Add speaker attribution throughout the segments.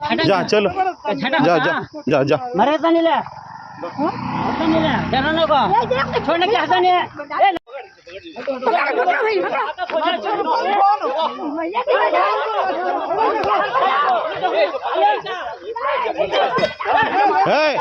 Speaker 1: जा चलो। जा जा जा जा।
Speaker 2: मरे तो नहीं ले। होता नहीं ले। डरने को। छोड़ने के नहीं है। ए,
Speaker 1: ए,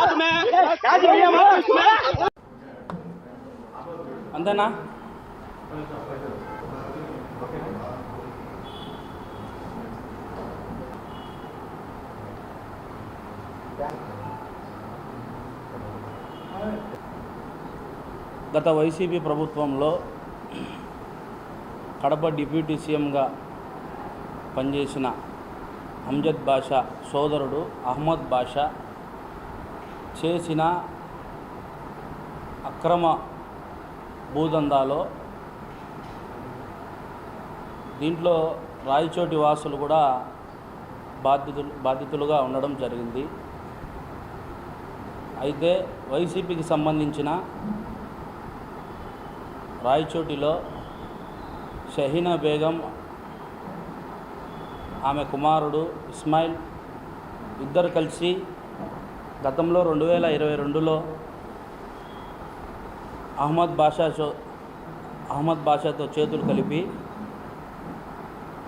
Speaker 3: గత వైసీపీ ప్రభుత్వంలో కడప డిప్యూటీ సీఎంగా పనిచేసిన అమ్జద్ బాషా సోదరుడు అహ్మద్ బాషా చేసిన అక్రమ భూదందాలో దీంట్లో రాయచోటి వాసులు కూడా బాధితులు బాధితులుగా ఉండడం జరిగింది. అయితే వైసీపీకి సంబంధించిన రాయచోటిలో షహీనా బేగం ఆమె కుమారుడు ఇస్మాయిల్ ఇద్దరు కలిసి గతంలో రెండు వేల ఇరవై రెండులో అహ్మద్ బాషాతో అహ్మద్ బాషాతో చేతులు కలిపి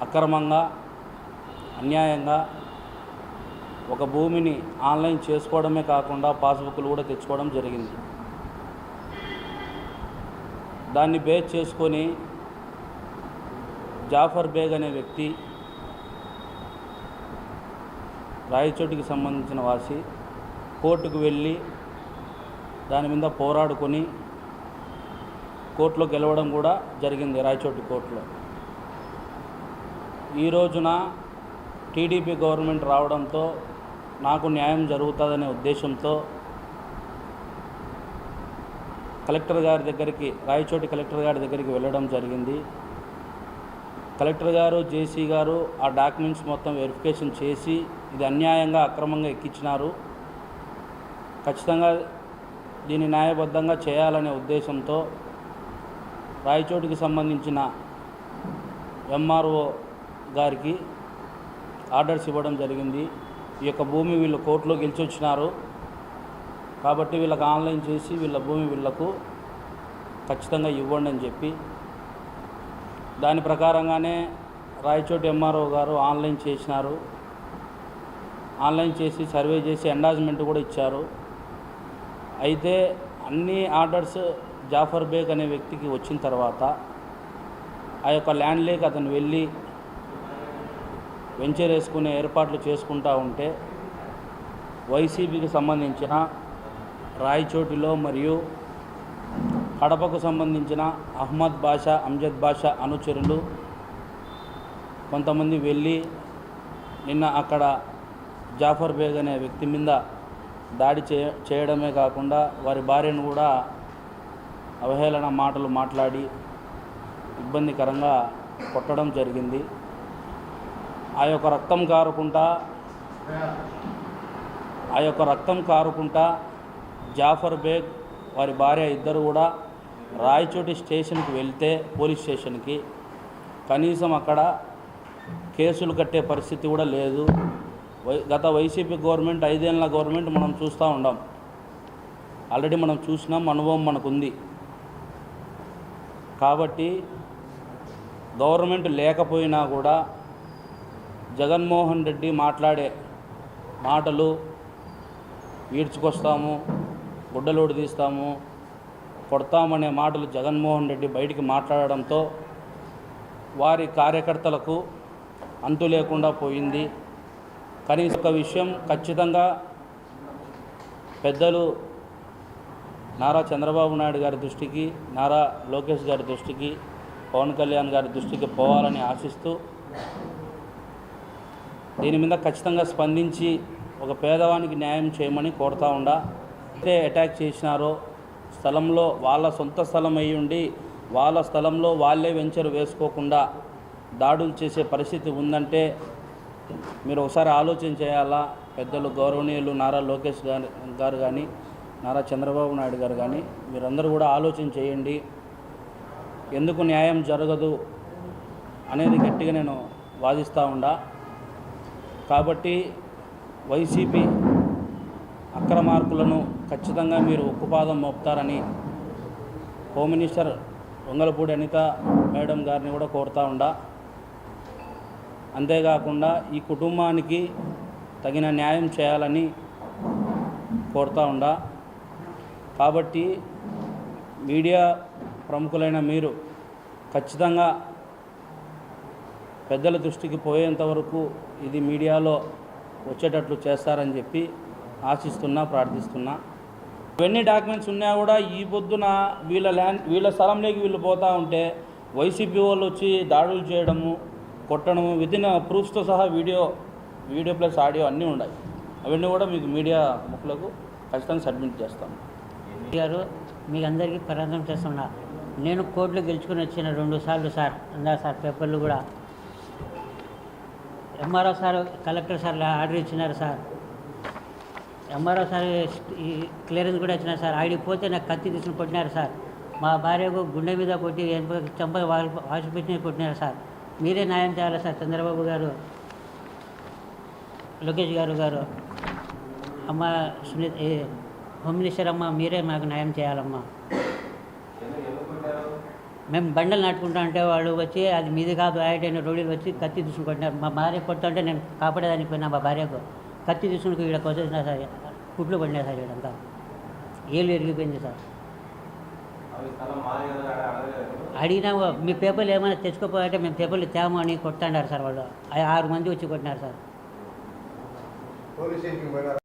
Speaker 3: అక్రమంగా అన్యాయంగా ఒక భూమిని ఆన్లైన్ చేసుకోవడమే కాకుండా పాస్బుక్లు కూడా తెచ్చుకోవడం జరిగింది. దాన్ని బేస్ చేసుకొని జాఫర్ బేగ్ అనే వ్యక్తి రాయచోటికి సంబంధించిన వాసి కోర్టుకు వెళ్ళి దాని మీద పోరాడుకొని కోర్టులో గెలవడం కూడా జరిగింది రాయచోటి కోర్టులో. ఈ రోజున టీడీపీ గవర్నమెంట్ రావడంతో నాకు న్యాయం జరుగుతుందనే ఉద్దేశంతో కలెక్టర్ గారి దగ్గరికి రాయచోటి కలెక్టర్ గారి దగ్గరికి వెళ్ళడం జరిగింది. కలెక్టర్ గారు జేసీ గారు ఆ డాక్యుమెంట్స్ మొత్తం వెరిఫికేషన్ చేసి ఇది అన్యాయంగా అక్రమంగా ఎక్కించినారు. ఖచ్చితంగా దీన్ని న్యాయబద్ధంగా చేయాలనే ఉద్దేశంతో రాయచోటికి సంబంధించిన ఎంఆర్ఓ గారికి ఆర్డర్స్ ఇవ్వడం జరిగింది. ఈ యొక్క భూమి వీళ్ళు కోర్టులో గెలిచి వచ్చినారు కాబట్టి వీళ్ళకి ఆన్లైన్ చేసి వీళ్ళ భూమి వీళ్ళకు ఖచ్చితంగా ఇవ్వండి అని చెప్పి దాని ప్రకారంగానే రాయచోటి ఎంఆర్ఓ గారు ఆన్లైన్ చేసినారు. ఆన్లైన్ చేసి సర్వే చేసి ఎండాజ్మెంట్ కూడా ఇచ్చారు. అయితే అన్ని ఆర్డర్స్ జాఫర్ బేగ్ అనే వ్యక్తికి వచ్చిన తర్వాత ఆ యొక్క ల్యాండ్ లేక్ అతను వెళ్ళి వెంచర్ వేసుకునే ఏర్పాట్లు చేసుకుంటూ ఉంటే వైసీపీకి సంబంధించిన రాయచోటిలో మరియు కడపకు సంబంధించిన అహ్మద్ బాషా అంజద్ బాషా అనుచరులు కొంతమంది వెళ్ళి నిన్న అక్కడ జాఫర్ బేగ్ అనే వ్యక్తి మీద దాడి చే చేయడమే కాకుండా వారి భార్యను కూడా అవహేళన మాటలు మాట్లాడి ఇబ్బందికరంగా కొట్టడం జరిగింది. ఆ యొక్క రక్తం కారుకుంటా ఆ యొక్క రక్తం కారుకుంటా జాఫర్ బేగ్ వారి భార్య ఇద్దరు కూడా రాయచోటి స్టేషన్కి వెళ్తే పోలీస్ స్టేషన్కి. కనీసం అక్కడ కేసులు కట్టే పరిస్థితి కూడా లేదు. వై గత వైసీపీ గవర్నమెంట్ ఐదేళ్ళ గవర్నమెంట్ మనం చూస్తూ ఉన్నాం ఆల్రెడీ మనం చూసినాం అనుభవం మనకుంది. కాబట్టి గవర్నమెంట్ లేకపోయినా కూడా జగన్మోహన్ రెడ్డి మాట్లాడే మాటలు ఈడ్చుకొస్తాము గుడ్డలోడు తీస్తాము కొడతామనే మాటలు జగన్మోహన్ రెడ్డి బయటికి మాట్లాడడంతో వారి కార్యకర్తలకు అంతు లేకుండా పోయింది. కనీసం ఒక విషయం ఖచ్చితంగా పెద్దలు నారా చంద్రబాబు నాయుడు గారి దృష్టికి నారా లోకేష్ గారి దృష్టికి పవన్ కళ్యాణ్ గారి దృష్టికి పోవాలని ఆశిస్తూ దీని మీద ఖచ్చితంగా స్పందించి ఒక పేదవానికి న్యాయం చేయమని కోరుతా ఉండా. అయితే అటాక్ చేసినారో స్థలంలో వాళ్ళ సొంత స్థలం అయి ఉండి వాళ్ళ స్థలంలో వాళ్ళే వెంచర్ వేసుకోకుండా దాడులు చేసే పరిస్థితి ఉందంటే మీరు ఒకసారి ఆలోచన చేయాలా? పెద్దలు గౌరవనీయులు నారా లోకేష్ గారి గారు కానీ నారా చంద్రబాబు నాయుడు గారు కానీ మీరందరూ కూడా ఆలోచన చేయండి. ఎందుకు న్యాయం జరగదు అనేది గట్టిగా నేను వాదిస్తూ ఉండా. కాబట్టి వైసీపీ అక్రమార్కులను ఖచ్చితంగా మీరు ఉక్కుపాదం మోపుతారని home minister Vangalapudi Anitha madam గారిని కూడా కోరుతా ఉండా. అంతేకాకుండా ఈ కుటుంబానికి తగిన న్యాయం చేయాలని కోరుతా ఉండా. కాబట్టి మీడియా ప్రముఖులైన మీరు ఖచ్చితంగా పెద్దల దృష్టికి పోయేంత వరకు ఇది మీడియాలో వచ్చేటట్లు చేస్తారని చెప్పి ఆశిస్తున్నా ప్రార్థిస్తున్నా. ఇవన్నీ డాక్యుమెంట్స్ ఉన్నా కూడా ఈ పొద్దున వీళ్ళ ల్యాండ్ వీళ్ళ స్థలంలోకి వీళ్ళు పోతూ ఉంటే వైసీపీ వాళ్ళు వచ్చి దాడులు చేయడము కొట్టడము విదిన్ ప్రూఫ్స్తో సహా వీడియో వీడియో ప్లస్ ఆడియో అన్నీ ఉన్నాయి. అవన్నీ కూడా మీకు మీడియా ముఖ్యులకు ఖచ్చితంగా సబ్మిట్ చేస్తాం
Speaker 2: గారు మీకు అందరికీ ప్రార్థన చేస్తున్నా. నేను కోర్టులో గెలుచుకుని వచ్చిన రెండు సార్లు సార్ అందా సార్ పేపర్లు కూడా MRO sir collector sir order ఇచ్చినారు సార్. ఎంఆర్ఓ సార్ ఈ క్లియరెన్స్ కూడా ఇచ్చినారు సార్. ఆడికి పోతే నాకు కత్తి తీసుకుని కొట్టినారు సార్. మా భార్యకు గుండె మీద కొట్టి చెంప వాసిపెట్టిన కొట్టినారు సార్. మీరే న్యాయం చేయాలి సార్ చంద్రబాబు గారు లోకేష్ గారు గారు. అమ్మ సునీత హోమ్ మినిస్టర్ అమ్మ మీరే మాకు న్యాయం చేయాలమ్మా. మేము బండలు నాటుకుంటా అంటే వాళ్ళు వచ్చి అది మీది కాదు ఆయన రోడ్లు వచ్చి కత్తి తీసుకుని కొట్టినారు. మా భార్య కొడుతుంటే నేను కాపాడేదానికి పోయినా మా భార్యకు. కత్తి తీసుకుని ఇక్కడ వచ్చేసిన సార్ కుట్లు పడినా సార్ ఇక్కడంతా ఏళ్ళు ఎరిగిపోయింది సార్. అడిగినా మీ పేపర్లు ఏమైనా తెచ్చుకోపోయాలంటే మేము పేపర్లు తేము అని కొట్టాడారు సార్ వాళ్ళు. ఆరు మంది వచ్చి కొట్టినారు సార్.